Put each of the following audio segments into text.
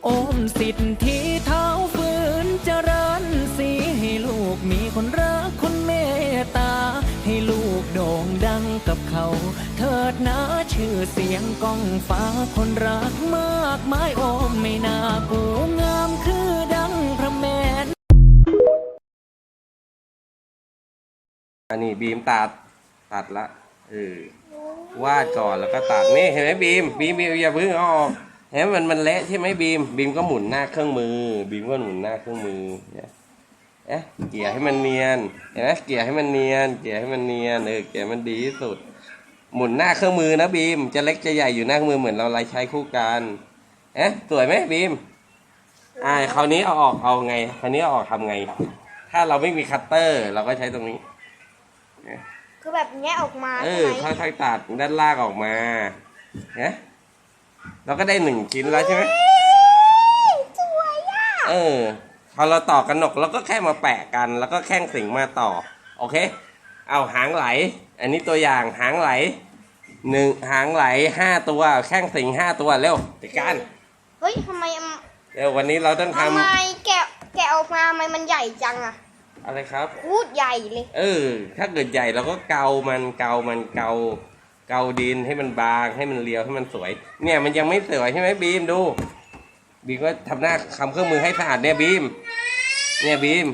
โอมสิทธิเท้าฟื้นเจริญสีให้ลูกมีคนรักคนเมตตา ให้ลูกโด่งดังกับเขา เถิดนะชื่อเสียงก้องฟ้าคนรักมากมายโอมไม่น่ากูงามคือดังพระแม่อันนี้บีมตัดตัดละเออวาดก่อนแล้วก็ตัดนี่เห็นไหมบีมบีมบีมอย่าเพิ่งเอาออก เห็นไหมมันมันเละใช่ไหมบีม บีมก็หมุนหน้าเครื่องมือ บีมก็หมุนหน้าเครื่องมือเนี่ยเอ๊ะเกลี่ยให้มันเนียนเห็นไหมเกลี่ยให้มันเนียน เกลี่ยให้มันเนียนเออเกลี่ยมันดีที่สุด หมุนหน้าเครื่องมือนะบีม จะเล็กจะใหญ่อยู่หน้าเครื่องมือเหมือนเราไล่ใช้คู่กันเอ๊ะสวยไหมบีมอ่าคราวนี้เอาออกเอาไง คราวนี้เอาออกทำไง ถ้าเราไม่มีคัตเตอร์ เราก็ใช้ตรงนี้คือแบบแงะออกมาเอใช่อไหมค่อยๆตัดด้านล่างออกมาเนี่ย เราก็ได้หนึ่งชิ้นแล้วใช่ไหมสวยอะเออ พอเราต่อกันหนกเราก็แค่มาแปะกัน แล้วก็แข้งสิงมาต่อ โอเค เอาหางไหล อันนี้ตัวอย่างหางไหลหนึ่งหางไหลห้าตัว แข้งสิงห้าตัวเร็วจัดการเฮ้ยทำไมอะเร็ววันนี้เราต้องททำไมแกะแกะออกมาทำไมมันใหญ่จังอะำอะไรครับพูดใหญ่เลย เออ ถ้าเกิดใหญ่เราก็เกามันเกามันเกา เกาดินให้มันบางให้มันเรียวให้มันสวย เนี่ยมันยังไม่สวยใช่ไหมบีมดู บีมก็ทำหน้าคำเครื่องมือให้สะอาดเนี่ยบีม เนี่ยบีม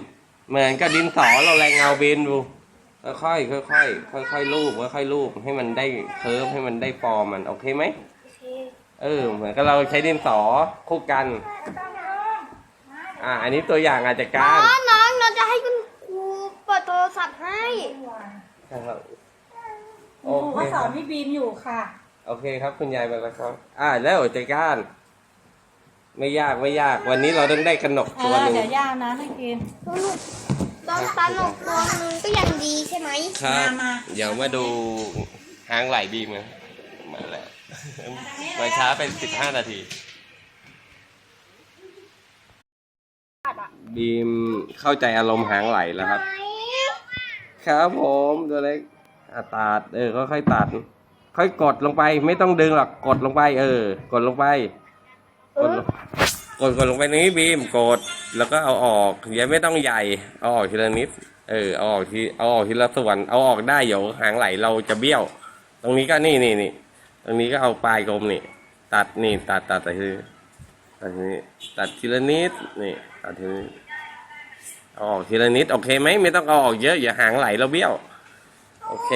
เหมือนกับดินสอเราแรงเงาบีมดูค่อยๆค่อยๆค่อยๆลูบค่อยๆลูบให้มันได้เคิร์ฟให้มันได้ฟอร์มมันโอเคไหมเออเหมือนกับเราใช้ดินสอคู่กัน อ่า อันนี้ตัวอย่างอาจจะน้กาอรงน้องเราจะให้คุณครูเปิดโทรศัพท์ให้ โอหนูเคก็สคอรันบพี่บีมอยู่ค่ะโอเคครับ คุณยายมาแล้วครับ อ่า แล้วจัดการไม่ยากไม่ยาก วันนี้เราต้องได้กระหนกเอตัวอหนึ่งเดี๋ยวย่างนะให้กินสนุกตอนสนุกตัวนึงก็ยังดีใช่ไหมครับ มา เดี๋ยวมาดูหางไหลบีมนะมาแล้วมาช้าเป็นสิบห้านาที บีมเข้าใจอารมณ์หางไหลแล้วครับ ครับผมตัวเล็ก อะตัด เออค่อยๆตัด ค่อยกดลงไป ไม่ต้องดึงหรอกกดลงไป เออ กดลงไป กดลงกดกดลงไปนี้บีมกดแล้วก็เอาออกอย่าไม่ต้องใหญ่เอาออกทีละนิด เออเอาออกทีเอาออกทีละส่วนเอาออกได้เดี๋ยวหางไหลเราจะเบี้ยว ตรงนี้ก็นี่นี่นี่ตรงนี้ก็เอาปลายกลมนี่ ตัดนี่ตัดตัดตัดทีตัดทีนี้ตัดทีละนิดนี่ตัดทีนี้เอาออกทีละนิดโอเคไหมไม่ต้องเอาออกเยอะอย่าหางไหลเราเบี้ยว โอเค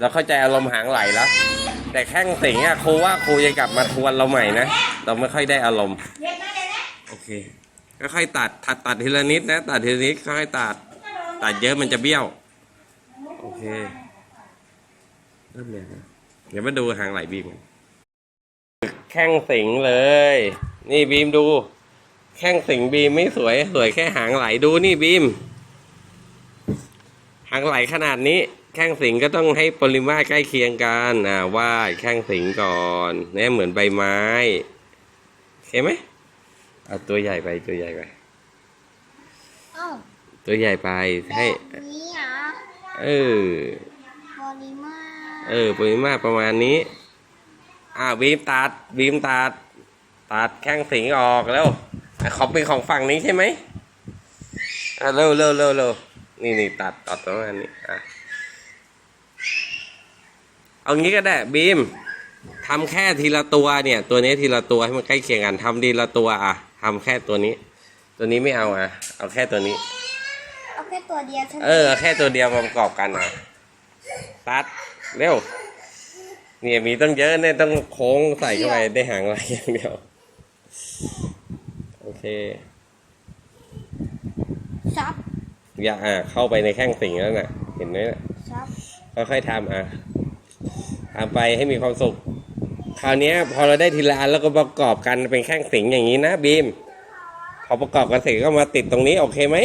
เราเข้าใจอารมณ์หางไหลแล้ว แต่แข้งสิงอะครูว่าครูจะกลับมาทวนเราใหม่นะ เราไม่ค่อยได้อารมณ์โอเคก็ค่อยตัดตัดตัดทีละนิดนะ ตัดทีละนิดค่อยตัด ตัดเยอะมันจะเบี้ยว โอเคเริ่มเลยนะเดี๋ยวมาดูหางไหลบีมกันแข้งสิงเลย นี่บีมดู แข้งสิงบีมไม่สวย สวยแค่หางไหลดูนี่บีม หางไหลขนาดนี้ แข้งสิงก็ต้องให้ปริมาตรใกล้เคียงกันอ่าวาดแข้งสิงก่อนเนี่ยเหมือนใบไม้โอเคไหมเอาตัวใหญ่ไปตัวใหญ่ไปอ้าวตัวใหญ่ไปแบให้บนี้อะเออบอลิมาเออปริมาตรประมาณนี้อ่าบีมตัดบีมตัดตัดแข้งสิงออกแล้วอะขอเป็นของฝั่งนี้ใช่ไหมอะเร็วเร็วเร็วเร็วนี่นี่ตัดตัดประมาณนี้อะ เอางี้ก็ได้บีมทำแค่ทีละตัวเนี่ย ตัวนี้ทีละตัวให้มันใกล้เคียงกันทำทีละตัวอะทำแค่ตัวนี้ ตัวนี้ไม่เอาอะ เอาแค่ตัวนี้ เอาแค่ตัวเดียวใช่ไหมเออแค่ตัวเดียวมาประกอบกันอะตัดเร็วเนี่ยมีต้องเยอะเนี่ยต้องโค้งใส่เข้าไปได้หางอะไรอย่างเดียวโอเคซับอย่าอะเข้าไปในแข้งสิงแล้วน่ะ เห็นไหมน่ะซับค่อยๆทำอะ ทำไปให้มีความสุข คราวนี้พอเราได้ทีละอันแล้วก็ประกอบกันเป็นแข้งสิงอย่างนี้นะบีม พอประกอบกันเสร็จก็มาติดตรงนี้โอเคไหม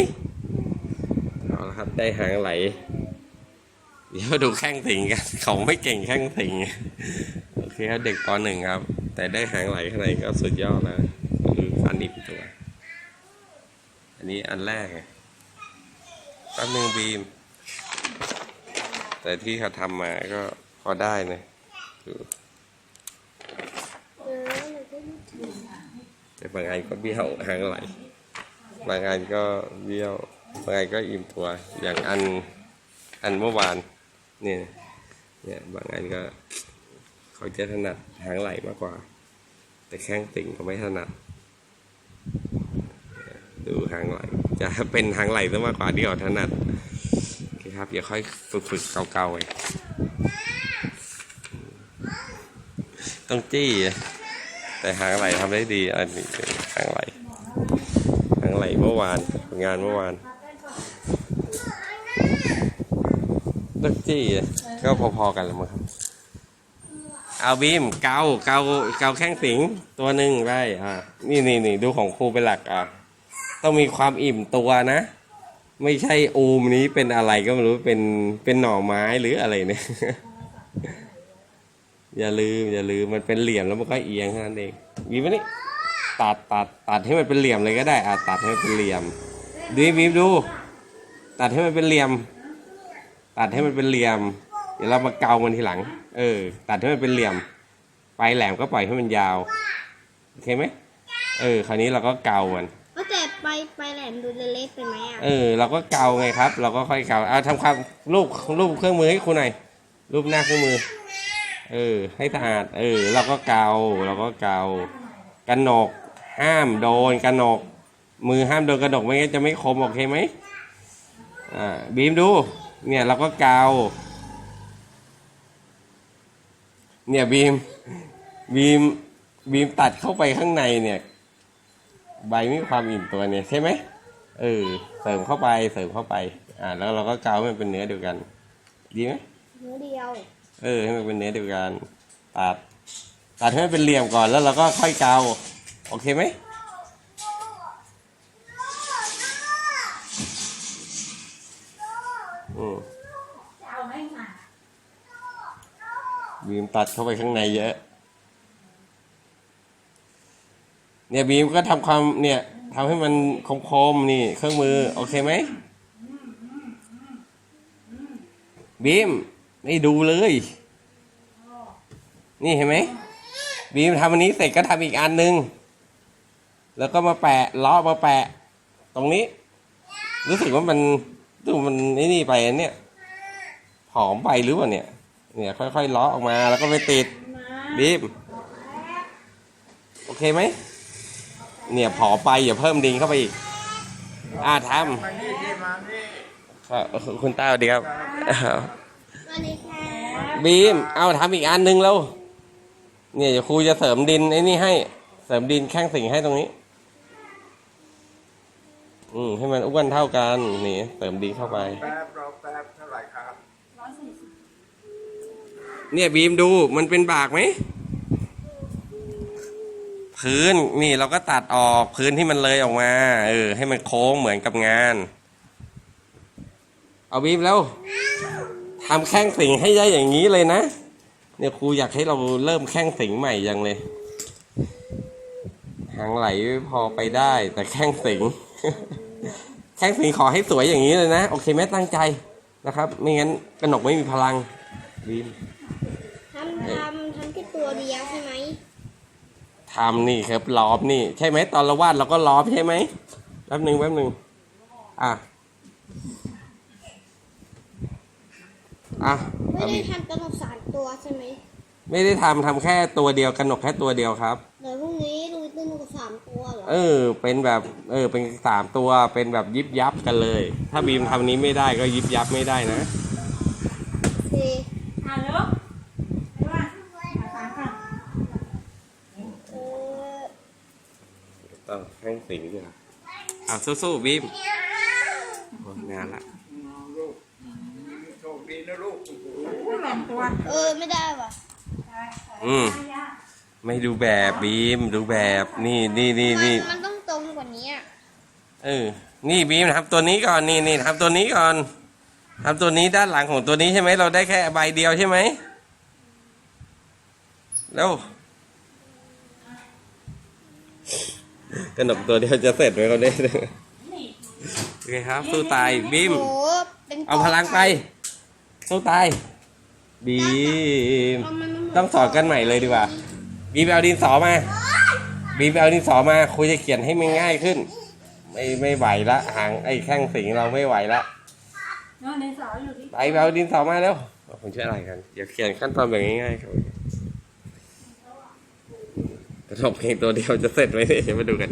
เอาละครับได้หางไหล เดี๋ยวดูแข้งสิงกันเขาไม่เก่งแข้งสิงโอเคครับเด็กปหนึ่งครับ แต่ได้หางไหลขนาดนี้ก็สุดยอดแล้วคือฟันดิบตัวอันนี้อันแรกไงแป๊บนึงบีม แต่ที่เขาทำมาก็ พอได้นะดูเออหนูก็ไม่ถึงแต่บางอันก็เบี้ยวหางไหล บางอันก็เบี้ยว บางอันก็อิ่มตัว อย่างอัน อันเมื่อวาน เนี่ย เนี่ย บางอันก็เขาจะถนัดหางไหลมากกว่า แต่แข้งติ่งเขาไม่ถนัด ดูหางไหล จะเป็นหางไหลซะมากกว่าที่เขาถนัดครับอย่าค่อยฝึกฝึกๆเกาๆไว้ ต้องจี้ แต่หางไหลทำได้ดี อันนี้หางไหลหางไหลเมื่อวานงานเมื่อวานต้องจี้ก็พอๆกันแล้วมั้งครับ เอาบีมเกาเกาเกาแข้งสิงตัวหนึ่งได้อ่านี่นี่นี่ดูของครูเป็นหลักอะต้องมีความอิ่มตัวนะ ไม่ใช่อูมนี้เป็นอะไรก็ไม่รู้เป็นเป็นหน่อไม้หรืออะไรเนี่ย อย่าลืมอย่าลืมมันเป็นเหลี่ยมแล้วมันก็เอียงแค่นั้นเองบีมมานี่ตัดตัดตัดให้มันเป็นเหลี่ยมเลยก็ได้อะตัดให้มันเป็นเหลี่ยมดูบีมดู ตัดให้มันเป็นเหลี่ยม ตัดให้มันเป็นเหลี่ยม เดี๋ยวเรามาเกามันทีหลัง เออ ตัดให้มันเป็นเหลี่ยมปลายแหลมก็ปล่อยให้มันยาวโอเคไหมเออ คราวนี้เราก็เกามันก็แต่ไปไปแหลมดูเล็กๆไปไหมอะเออเราก็เกาไงครับ เราก็ค่อยเกาเอาทำความรูปรูปเครื่องมือให้ครูหน่อยรูปหน้าเครื่องมือ เออ ให้สะอาด เออ เราก็เกาเราก็เกากันหนก ห้ามโดนกันหนก มือห้ามโดนกระหนกไม่งั้นจะไม่คมโอเคไหมอ่าบีมดู เนี่ยเราก็เกาเนี่ยบีมบีมบีมตัดเข้าไปข้างในเนี่ย ใบมีความอิ่มตัวเนี่ยใช่ไหมเออเสริมเข้าไปเสริมเข้าไป อ่า แล้วเราก็เกาให้มันเป็นเนื้อเดียวกัน ดีไหมเนื้อเดียว เออ ให้มันเป็นเนื้อเดียวกันตัดตัดให้มันเป็นเหลี่ยมก่อนแล้วเราก็ค่อยเกาโอเคไหมอืมบีมตัดเข้าไปข้างในเยอะ เนี่ยบีมก็ทำความเนี่ยทำให้มันคมๆนี่เครื่องมือ โอเคไหมบีม ไม่ดูเลย นี่เห็นไหมบีมทำอันนี้เสร็จก็ทำอีกอันหนึ่งแล้วก็มาแปะล้อมาแปะ ตรงนี้ รู้สึกว่ามันดูมันไอ้นี่ไปอันเนี่ยผอมไปหรือเปล่าเนี่ย เนี่ยค่อยๆล้อออกมาแล้วก็ไปติดบีมโอเคไหมเนี่ยผอไปอย่าเพิ่มดินเข้าไปอีกอ่าทมานี่ที่มานี่ำครับคุณต้าสวัสดีครับสวัสดีค่ะ บีม เอาทำอีกอันหนึงแล้ว เนี่ยเดี๋ยวครูจะเสริมดินไอ้นี่ให้ เสริมดินแข้งสิงให้ตรงนี้ อืมให้มันอ้วนเท่ากัน นี่ เสริมดินเข้าไป แป๊บรอแป๊บเท่าไหร่ครับเนี่ยบีมดูมันเป็นบากไหม พื้นนี่เราก็ตัดออกพื้นที่มันเลยออกมา เออ ให้มันโค้งเหมือนกับงาน เอาบีมแล้ว ทำแข้งสิงให้ได้อย่างนี้เลยนะ เนี่ยครูอยากให้เราเริ่มแข้งสิงใหม่ยังเลยหางไหลพอไปได้ แต่แข้งสิง แข้งสิงขอให้สวยอย่างนี้เลยนะ โอเคไหมตั้งใจนะครับ ไม่งั้นกระหนกไม่มีพลังบีมทำทำทำแค่ตัวเดียวใช่ไหมทำนี่ครับล้อมนี่ ใช่ไหมตอนเราวาดเราก็ล้อมใช่ไหมแป๊บหนึ่งแป๊บหนึ่งอะ อะไม่เอาได้อีกทำกระหนกสามตัวใช่ไหมไม่ได้ทำทำแค่ตัวเดียวกระหนกแค่ตัวเดียวครับ เดี๋ยวพรุ่งนี้ดูกระหนกสามตัวเหรอเออ เป็นแบบเออ เป็นสามตัวเป็นแบบยิบยับกันเลย ถ้าบีมทำนี้ไม่ได้ก็ยิบยับไม่ได้นะโอเคอะเร็วไปว่ามาฟังค่ะเออต้องแข้งสิงด้วยอะสู้ๆบีมโอ้งานละ ลูกโชคดีนะลูก ผู้หลงตัวเออไม่ได้ว่ะอืมไม่ดูแบบบีมดูแบบนี่นี่นี่มันนี่มันต้องตรงกว่านี้อะเออนี่บีมทำตัวนี้ก่อนนี่นี่ทำตัวนี้ก่อนทำตัวนี้ด้านหลังของตัวนี้ใช่ไหมเราได้แค่ใบเดียวใช่ไหมแล้วกระหนกตัวเดียวจะเสร็จไหมเขาได้โอเคครับสู้ตายบีมโอ้โหเป็นเอาพลังไปสู้ตาย บีมเอามันมาหมดต้องสอนกันใหม่เลยดีกว่า บีมไปเอาดินสอมาเบีมไปเอาดินสอมาครูจะเขียนให้มันง่ายขึ้น ไม่ไม่ไหวละหางไอ้แข้งสิงเราไม่ไหวละเนาะในสออยู่ที่ไปไปเอาดินสอมาแล้วผมช่วยอะไรกันเดี๋ยวเขียนขั้นตอนแบบง่ายๆครับกระทบเพลงตัวเดียวจะเสร็จไหมเนี่ยเดี๋ยวมาดูกัน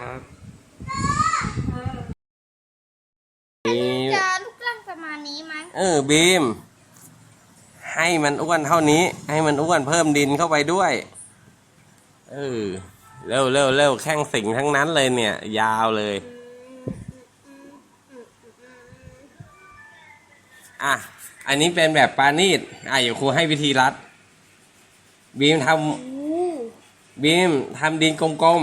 ครับนี่จะรูปร่างประมาณนี้มั้งเออบีม ให้มันอ้วนเท่านี้ ให้มันอ้วนเพิ่มดินเข้าไปด้วยเออเร็วเร็วเร็วแข้งสิงทั้งนั้นเลยเนี่ย ยาวเลย อะ อันนี้เป็นแบบปานีดอะเดี๋ยวครูให้วิธีรัด บีมทำบีมทำดินกลม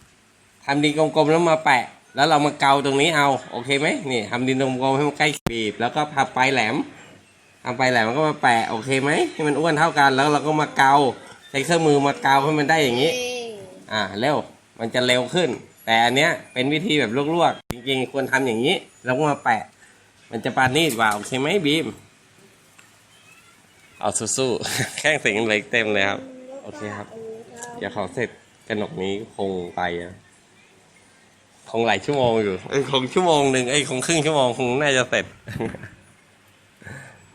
ๆทำดินกลมๆแล้วมาแปะ แล้วเรามาเกาตรงนี้เอา โอเคไหมนี่ทำดินกลมๆให้มันใกล้บีบ แล้วก็พับปลายแหลม ทำปลายแหละมแล้วก็มาแปะโอเคไหมให้มันอ้วนเท่ากันแล้วเราก็มาเกาใช้เครื่องมือมาเกาให้มันได้อย่างนี้ อ่าเร็วมันจะเร็วขึ้น แต่อันเนี้ยเป็นวิธีแบบลวกๆจริงๆควรทำอย่างนี้ แล้วก็มาแปะ มันจะปานีดกว่าโอเคไหมบีมเอาสู้ๆแข้งสิงเล็กเต็มเลยครับ โอเคครับเดี๋ยวเขาเสร็จกระหนกนี้คงไปอะคงหลายชั่วโมงอยู่เอ้คงชั่วโมงหนึ่งเอ้คงครึ่งชั่วโมงคงน่าจะเสร็จ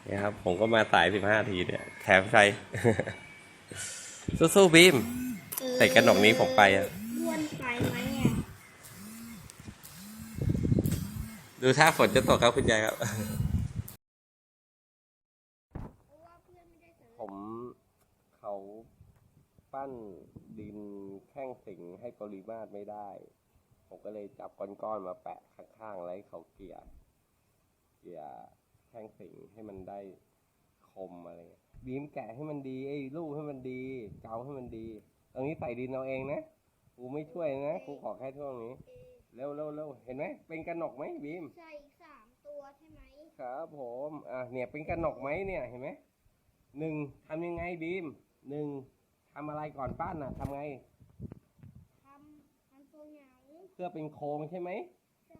นี่ยครับ ผมก็มาสายสิบห้าทีเนี่ย แถมใจสู้ๆบีมใส่กระหนกนี้ผมไปอะอ้วนไปไหมเนี่ยดูท่าฝนจะตกครับคุณยายครับ ผมเขาปั้นดินแข้งสิงให้ปริมาตรไม่ได้ ผมก็เลยจับก้อนๆมาแปะข้างๆแล้วให้เขาเกลี่ยเกลี่ย แข้งสิงให้มันได้คมอะไรเงี้ยบีมแกะให้มันดีไอ้ลูกให้มันดีเกาให้มันดีตรงนี้ใส่ดินเอาเองนะกูไม่ช่วยนะกูขอแค่ช่วงนี้เร็วเร็วเร็วเห็นไหมเป็นกระหนกไหมบีมใส่สามตัวใช่ไหมครับผมอะเนี่ยเป็นกระหนกไหมเนี่ยเห็นไหมหนึ่งทำยังไงบีมหนึ่งทำอะไรก่อนปั้นน่ะทำไงทำทำตัวเหงาเพื่อเป็นโครงใช่ไหมใช่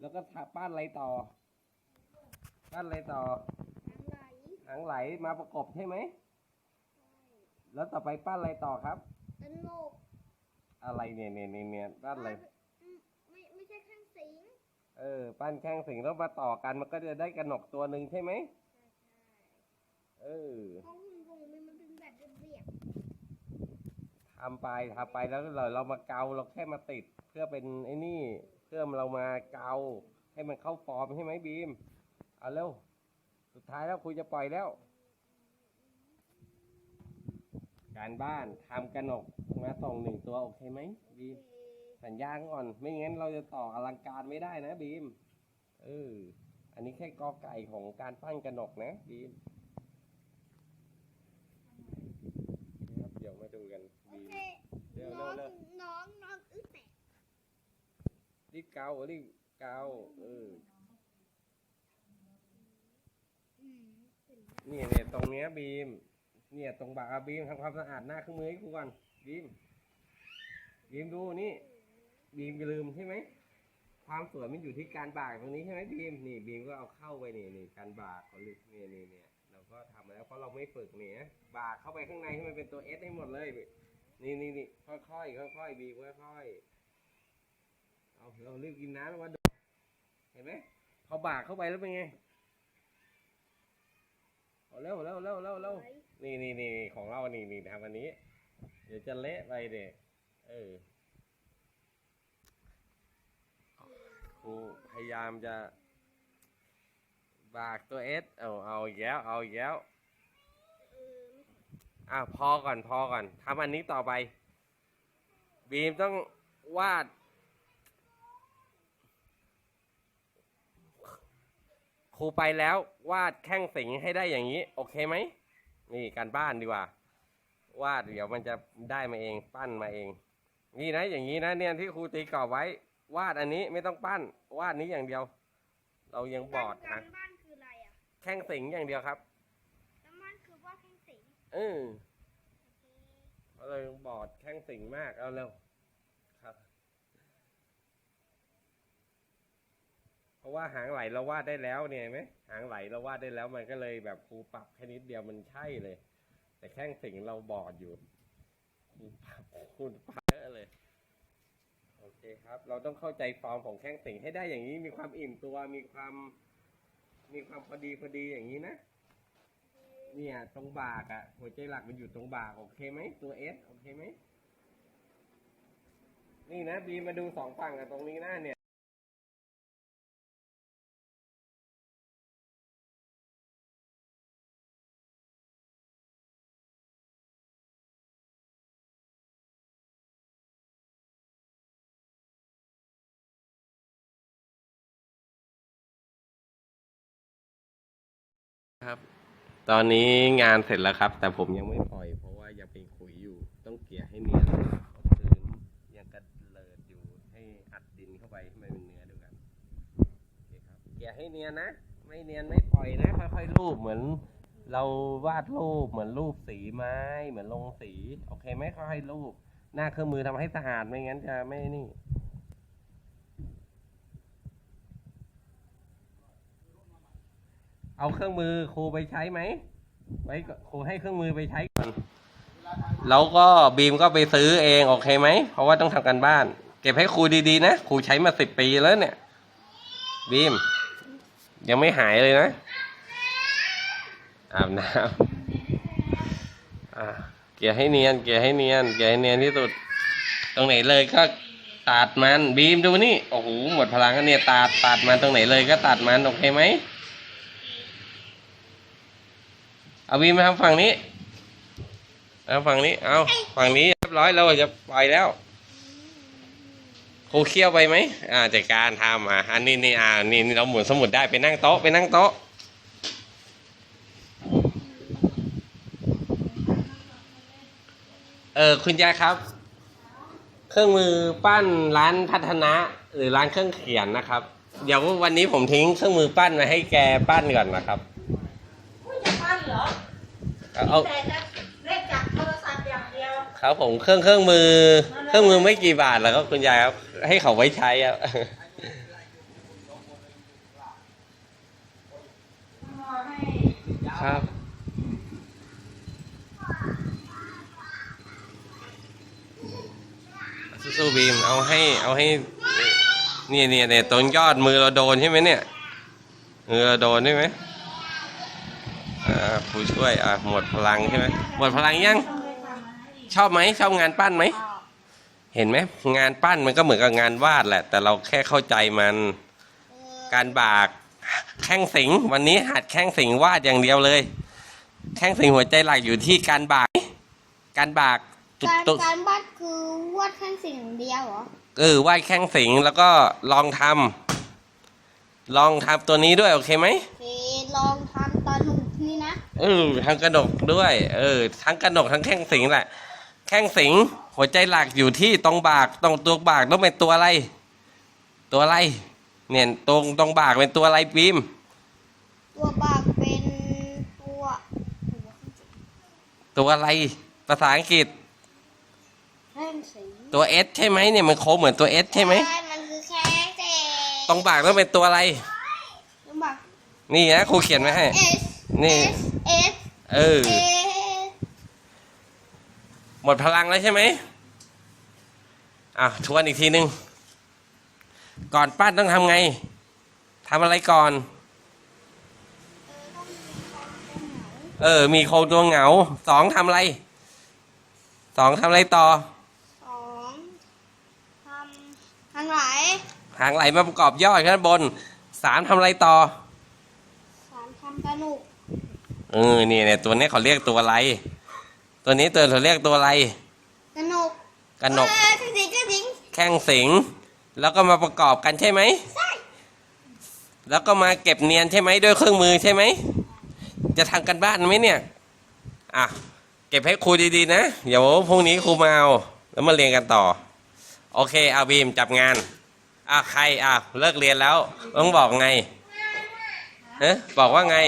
แล้วก็ทาปั้นอะไรต่อ ปั้นอะไรต่อหนังไหลหางไหลมาประกบใช่ไหม แล้วต่อไปปั้นอะไรต่อครับ ตลกอะไรเนี่ยเนี่ยเนี่ยเนี่ยปั้นอะไรอืมไม่ไม่ใช่ข้างสิงเออ ปั้นแข้งสิงแล้วมาต่อกันมันก็จะได้กระหนกตัวหนึ่งใช่ไหมเออห้องหุ่นวงมันเป็นแบบเรียบทำไปทำไปแล้วเราเรามาเกาเราแค่มาติด เพื่อเป็นไอ้นี่ เพื่อเรามาเกาให้มันเข้าฟอร์มใช่ไหมบีม เอาเร็ว สุดท้ายแล้วคุยจะปล่อยแล้ว การบ้านทำกระหนกมาส่งหนึ่งตัวโอเคไหมบีม สัญญาณก่อน ไม่งั้นเราจะต่ออลังการไม่ได้นะบีม เออ อันนี้แค่กอไก่ของการปั้นกระหนกนะบีมนะครับเดี๋ยวมาดูกันๆโอบีมเคเร็วน้เร็อวงเร็ว น้องน้องอึดแตกรีบเการีบเกาเอออืมเป็ นเนี่ยเนี่ยตรงเนี้ยบีม เนี่ยตรงบาอะบีมทำความสะอาดหน้าเครื่องมือให้กูก่อนบีมบีมดูนี่ บีมอย่าลืมใช่ไหมความสวยมันอยู่ที่การบากตรงนี้ใช่ไหมบีมนี่บีมก็เอาเข้าไปนี่นี่การบากเของลึกเนี่ยนี่เนี่ยเราก็ทำแล้วเพราะเราไม่ฝึกเนี่ยบากเข้าไปข้างในให้มันเป็นตัวเอสให้หมดเลย นี่นี่นี่ค่อยค่อยค่อยๆบีมค่อยๆเอาเรารีบกินน้ำแล้วว่าดูเห็นไหมพอบากเข้าไปแล้วเป็นไง เร็วเร็วเร็วเร็วเร็วนี่นี่นี่ของเรานี่นี่ทำอันนี้ เดี๋ยวจะเละไปเด็เออครูพยายามจะ บากตัวเอสเอาเอาอีกแล้วเอาอีกแล้วอะพอก่อนพอก่อนทำอันนี้ต่อไป บีมต้องวาด ครูไปแล้ววาดแข้งสิงให้ได้อย่างนี้ โอเคไหมนี่การบ้านดีกว่า วาดเดี๋ยวมันจะได้มาเองปั้นมาเอง นี่นะอย่างนี้นะเนี่ยที่ครูตีกรอบไว้ วาดอันนี้ไม่ต้องปั้น วาดนี้อย่างเดียว เรายังบอดกานะรบ้านคืออะไรอะแข้งสิงอย่างเดียวครับการบ้านคือว่าแข้งสิงเออเราเลยบอดแข้งสิงมากเอาเร็วครับ เพ ราะว่าหางไหลเราวาดได้แล้วเนี่ยไหมหางไหลเราวาดได้แล้วมันก็เลยแบบครูปรับแค่นิดเดียวมันใช่เลย แต่แข้งสิงเราบอดอยู่คพูดไปเยอะเลยโอเคครับ เราต้องเข้าใจฟอร์มของแข้งสิงให้ได้อย่างนี้มีความอิ่มตัวมีความมีความพอดีพอดีอย่างนี้นะเนี่ยตรงบากอะหัวใจหลักมันอยู่ตรงบากโอเคไหมตัวเอสโอเคไหมนี่นะบีมาดูสองฝั่งกันตรงนี้นะเนี่ย ครับ ตอนนี้งานเสร็จแล้วครับ แต่ผมยังไม่ปล่อย เพราะว่ายังเป็นขุยอยู่ ต้องเกลี่ยให้เนียนพื้นยังกระเลิดอยู่ให้อัดดินเข้าไปให้มันเป็นเนื้อเดียวกันโอเคครับเกลี่ยให้เนียนนะ ไม่เนียนไม่ปล่อยนะค่อยๆรูปเหมือน เราวาดรูปเหมือนรูปสีไม้ เหมือนลงสี โอเคไหมค่อยๆรูป หน้าเครื่องมือทำให้สะอาดไม่งั้นจะไม่นี่ เอาเครื่องมือครูไปใช้ไหม ไว้ครูให้เครื่องมือไปใช้ก่อนแล้วก็บีมก็ไปซื้อเองโอเคไหม เพราะว่าต้องทำกันบ้าน เก็บให้ครูดีๆนะ ครูใช้มาสิบปีแล้วเนี่ย บีม ยังไม่หายเลยนะ อาบน้ำอะเกลี่ยให้เนียน เกลี่ยให้เนียน เกลี่ยให้เนียนที่สุด ตรงไหนเลยก็ตัดมันบีมดูนี่ โอ้โหหมดพลังแล้วเนี่ยตัดตัดมันตรงไหนเลยก็ตัดมันโอเคไหม เอาวีมาทำฝั่งนี้เอาฝั่งนี้ เอาฝั่งนี้เรียบร้อยเราจะปล่อยแล้วครูเคี่ยวไปไหมอ่าจัดการทำอะอันนี้นี่อ่านี่นี่เราหมุนสมุดได้ไปนั่งโต๊ะไปนั่งโต๊ะเออคุณยายครับ เครื่องมือปั้นร้านพัฒนะหรือร้านเครื่องเขียนนะครับ เดี๋ยววันนี้ผมทิ้งเครื่องมือปั้นมาให้แกปั้นก่อนนะครับอุ้ยจะปั้น เหรอเอาแต่จะเล่นจากโทรศัพท์อย่างเดียว ครับผมเครื่องเครื่องมือ เครื่องมือไม่กี่บาทแล้วก็คุณยายครับ ให้เขาไว้ใช้ครับต้องรอให้ครับสู้ๆบีมเอาให้เอาให้เนี่ยเนี่ยเนี่ยตรงยอดมือเราโดนใช่ไหมเนี่ยมือเราโดนใช่ไหมอ่า ผู้ช่วยอ่าหมดพลังใช่ไหมหมดพลังยังต้องไปทำอะไรอีกชอบไหมชอบงานปั้นไหม เห็นไหมงานปั้นมันก็เหมือนกับงานวาดแหละ แต่เราแค่เข้าใจมันการบากแข้งสิงวันนี้หัดแข้งสิงวาดอย่างเดียวเลย แข้งสิงหัวใจหลักอยู่ที่การบาก การบากจุดการตุการวาดคือวาดแค่สิ่งเดียวเหรอเออวาดแข้งสิงแล้วก็ลองทำลองทำตัวนี้ด้วยโอเคไหมเคลองทำตอนหนุ่มนี่นะ เออทั้งกระดกด้วย เออ ทั้งกระดกทั้งแข้งสิงแหละ แข้งสิงหัวใจหลักอยู่ที่ตรงบากตรงตัวบากต้องเป็นตัวอะไร ตัวอะไร เนี่ยตรงตรงบากเป็นตัวอะไรปีมตัวบากเป็นตัวตัวอะไรภาษาอังกฤษแค่สิ่งตัวเอสใช่ไหมเนี่ยมันโค้งเหมือนตัวเอสใช่ไหมใช่มันคือแค่เศษตรงบากต้องเป็นตัวอะไรตัวบากนี่นะครูเขียนไว้ให้ S นี่ S S เออ A หมดพลังแล้วใช่ไหมอะทวนอีกทีนึงก่อนปั้นต้องทำไงทำอะไรก่อน เออ มีโครงตัวเหงา สองทำอะไร สองทำอะไรต่อ สองทำทางไหลหางไหลมาประกอบยอดข้างบน สามทำอะไรต่อ สามทำกระหนุก เออนี่เนี่ยตัวนี้เขาเรียกตัวอะไร ตัวนี้ตัวเขาเรียกตัวอะไรกระหนุกกระหนกเออกระสิงกระสิงแข้งสิง แล้วก็มาประกอบกันใช่ไหมใช่แล้วก็มาเก็บเนียนใช่ไหมด้วยเครื่องมือใช่ไหมจะทำกันบ้านไหมเนี่ยอะเก็บให้ครูดีๆนะเดี๋ยวพรุ่งนี้ครูมาเอาแล้วมาเรียนกันต่อ โอเคเอาบีมจับงานอะใครอะเลิกเรียนแล้วต้องบอกไงเอ๊ะบอกว่าไง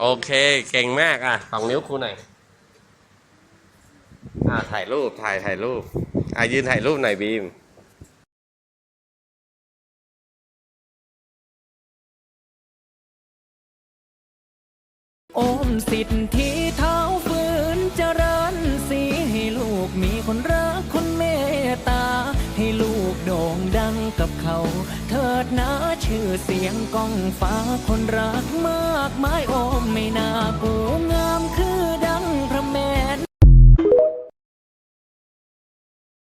โอเค เก่งมากอะสองนิ้วครูหน่อยอ่าถ่ายรูป ถ่าย ถ่ายรูป อ่ายืนถ่ายรูปหน่อยบีมอมสิทธิ ดนะชื่อเสียงกองฟ้าคนรักมากมายโอมไม่น่ากูงามขึ้น